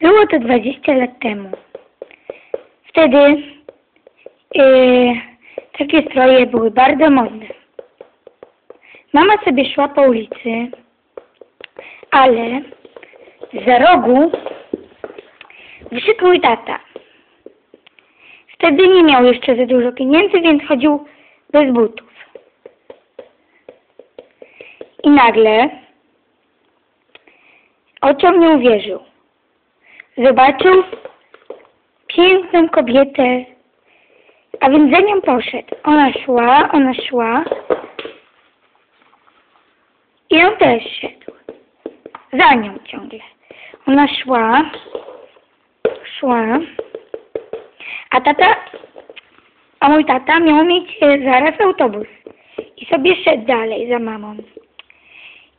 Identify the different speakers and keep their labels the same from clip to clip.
Speaker 1: Było to 20 lat temu. Wtedy yy, takie stroje były bardzo modne. Mama sobie szła po ulicy, ale za rogu wyszedł mój tata. Wtedy nie miał jeszcze za dużo pieniędzy, więc chodził bez butów. I nagle oczom nie uwierzył. Zobaczył piękną kobietę, a więc za nią poszedł. Ona szła, ona szła i on też szedł. Za nią ciągle. Ona szła, szła, a tata, a mój tata miał mieć e, zaraz autobus i sobie szedł dalej za mamą.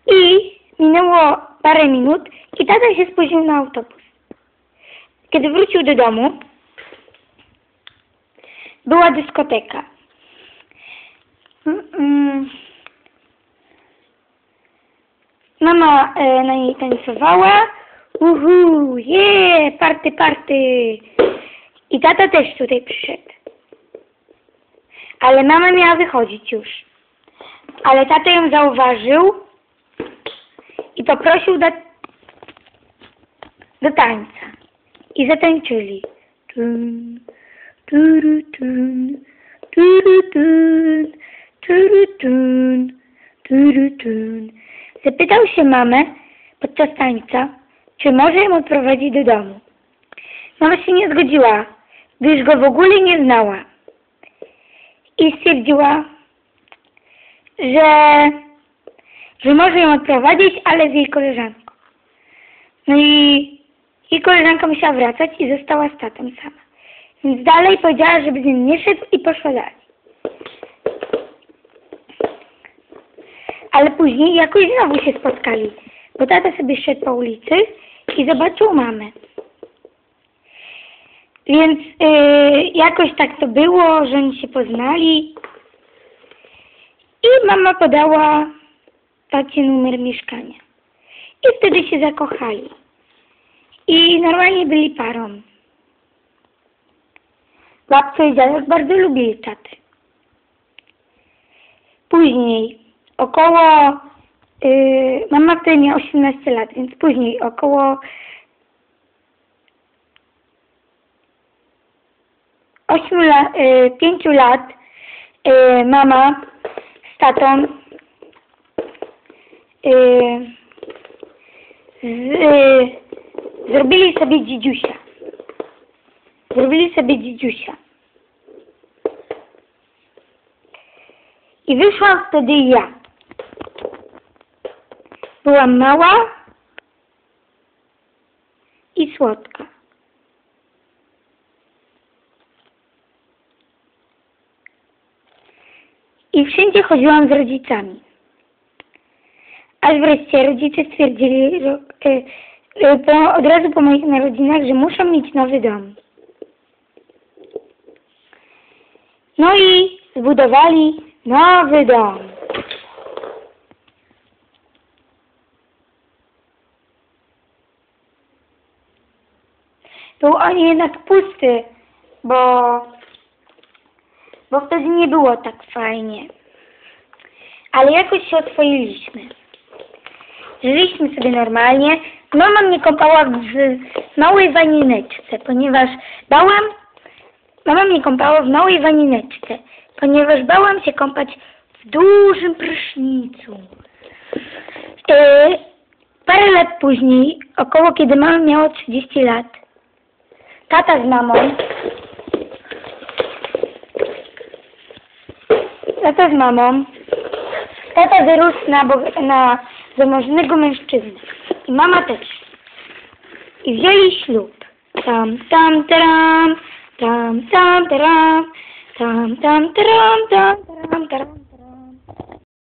Speaker 1: I minęło parę minut i tata się spóźnił na autobus. Kiedy wrócił do domu, była dyskoteka. Mm, mm. Mama e, na niej tańcowała. Uhu, je, party, party. I tata też tutaj przyszedł. Ale mama miała wychodzić już. Ale tata ją zauważył i poprosił do, do tańca. I zatańczyli. Tun, turu, tun, turu, tun, turu, tun, turu, tun. Zapytał się mamę podczas tańca, czy może ją odprowadzić do domu. Mama się nie zgodziła, gdyż go w ogóle nie znała. I stwierdziła, że, że może ją odprowadzić, ale z jej koleżanką. No i jej koleżanka musiała wracać i została z tatą sama. Więc dalej powiedziała, żeby z nim nie szedł i poszła dalej. Ale później jakoś znowu się spotkali, bo tata sobie szedł po ulicy i zobaczył mamę. Więc yy, jakoś tak to było, że oni się poznali i mama podała tacie numer mieszkania. I wtedy się zakochali. I normalnie byli parą. Babcia i dziadek bardzo lubili tatę. Później, około, yy, mama wtedy miała 18 lat, więc później około 8 lat, yy, 5 lat yy, mama z tatą yy, z, yy, zrobili sobie dzidziusia. Zrobili sobie dzidziusia. I wyszłam wtedy ja. Byłam mała i słodka. I wszędzie chodziłam z rodzicami. Aż wreszcie rodzice stwierdzili że, y, y, po, od razu po moich narodzinach, że muszą mieć nowy dom. No i zbudowali nowy dom. Był on jednak pusty, bo, bo wtedy nie było tak fajnie. Ale jakoś się oswoiliśmy. Żyliśmy sobie normalnie. Mama mnie kąpała w małej wanineczce, ponieważ bałam, mama mnie kąpała w małej wanineczce, ponieważ bałam się kąpać w dużym prysznicu. E, parę lat później, około kiedy mama miała 30 lat, tata z mamą, tata z mamą, tata wyrósł na, na zamożnego mężczyznę i mama też. I wzięli ślub. Tam, tam,